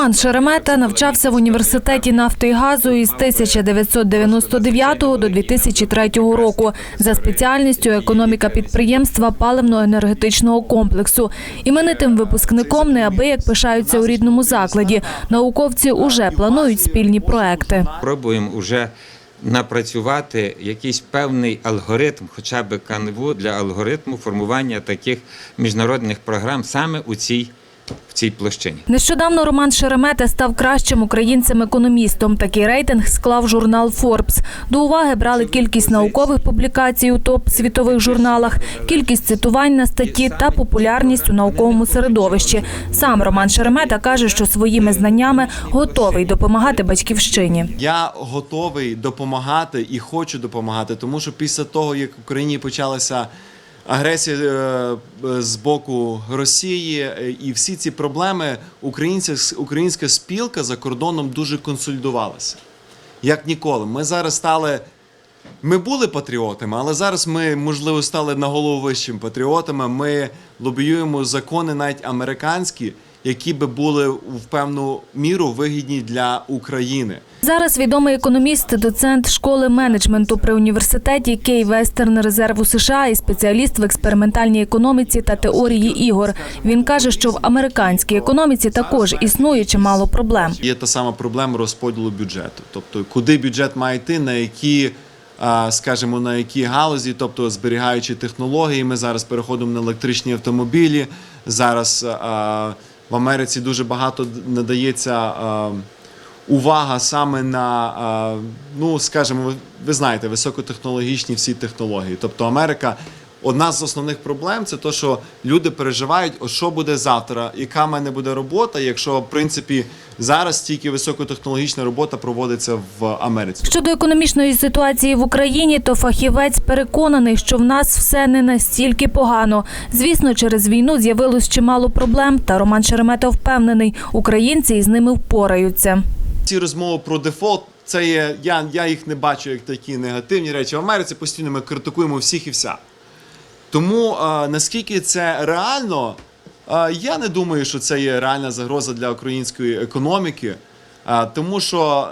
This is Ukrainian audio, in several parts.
Роман Шеремета навчався в університеті нафти і газу із 1999 до 2003 року за спеціальністю економіка підприємства паливно-енергетичного комплексу. Іменитим випускником неабияк пишаються у рідному закладі. Науковці уже планують спільні проекти. Пробуємо вже напрацювати якийсь певний алгоритм, хоча б канву для алгоритму формування таких міжнародних програм саме у цій, в цій площині. Нещодавно Роман Шеремета став кращим українцем-економістом. Такий рейтинг склав журнал Forbes. До уваги брали кількість наукових публікацій у топ світових журналах, кількість цитувань на статті та популярність у науковому середовищі. Сам Роман Шеремета каже, що своїми знаннями готовий допомагати батьківщині. Я готовий допомагати і хочу допомагати, тому що після того, як в Україні почалася агресія е, з боку Росії е, і всі ці проблеми, українця, українська спілка за кордоном дуже консолідувалася. Як ніколи. Ми зараз стали. Ми були патріотами, але зараз ми, можливо, стали на голову вищими патріотами. Ми лобіюємо закони, навіть американські, які би були в певну міру вигідні для України. Зараз відомий економіст, доцент школи менеджменту при університеті Кей Вестерн резерву США і спеціаліст в експериментальній економіці та теорії ігор. Він каже, що в американській економіці також існує чимало проблем. Є та сама проблема розподілу бюджету. Тобто, куди бюджет має йти, на які, скажімо, на які галузі, тобто зберігаючи технології. Ми зараз переходимо на електричні автомобілі. Зараз в Америці дуже багато надається. Увага саме на, ну скажімо, ви знаєте, високотехнологічні всі технології. Тобто Америка, одна з основних проблем це те, що люди переживають, о, що буде завтра, яка в мене буде робота, якщо в принципі зараз тільки високотехнологічна робота проводиться в Америці. Щодо економічної ситуації в Україні, то фахівець переконаний, що в нас все не настільки погано. Звісно, через війну з'явилось чимало проблем, та Роман Шеремета впевнений, українці із ними впораються. Ці розмови про дефолт. Це є, я, я їх не бачу як такі негативні речі. В Америці постійно ми критикуємо всіх і вся. Тому е, наскільки це реально, е, я не думаю, що це є реальна загроза для української економіки. А, тому що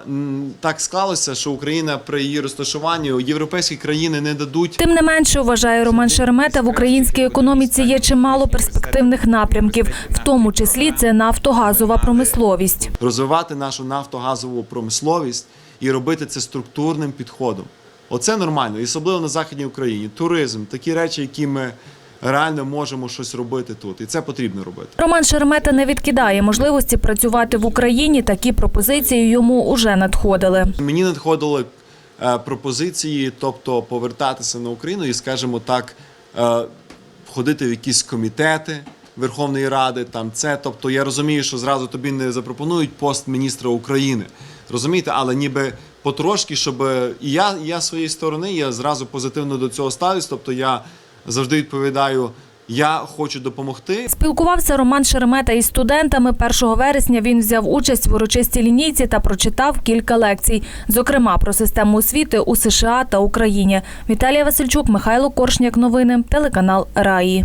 так склалося, що Україна при її розташуванні європейські країни не дадуть Тим не менше, вважає Роман Шеремета, в українській економіці є чимало перспективних напрямків, в тому числі це нафтогазова промисловість. розвивати нашу нафтогазову промисловість і робити це структурним підходом. Оце нормально, і особливо на Західній Україні. Туризм, такі речі, які ми реально можемо щось робити тут. І це потрібно робити. Роман Шеремета не відкидає можливості працювати в Україні. Такі пропозиції йому уже надходили. Мені надходили е, пропозиції, тобто повертатися на Україну і, скажімо так, е, входити в якісь комітети Верховної Ради. Там це, тобто, я розумію, що зразу тобі не запропонують пост міністра України. Розумієте, але ніби потрошки, щоб і я, і я з своєї сторони, я зразу позитивно до цього ставлюсь. Тобто я завжди відповідаю, я хочу допомогти. Спілкувався Роман Шеремета із студентами. 1 вересня він взяв участь в урочистій лінійці та прочитав кілька лекцій, зокрема про систему освіти у США та Україні. Віталія Васильчук, Михайло Коршняк. Новини, телеканал Раї.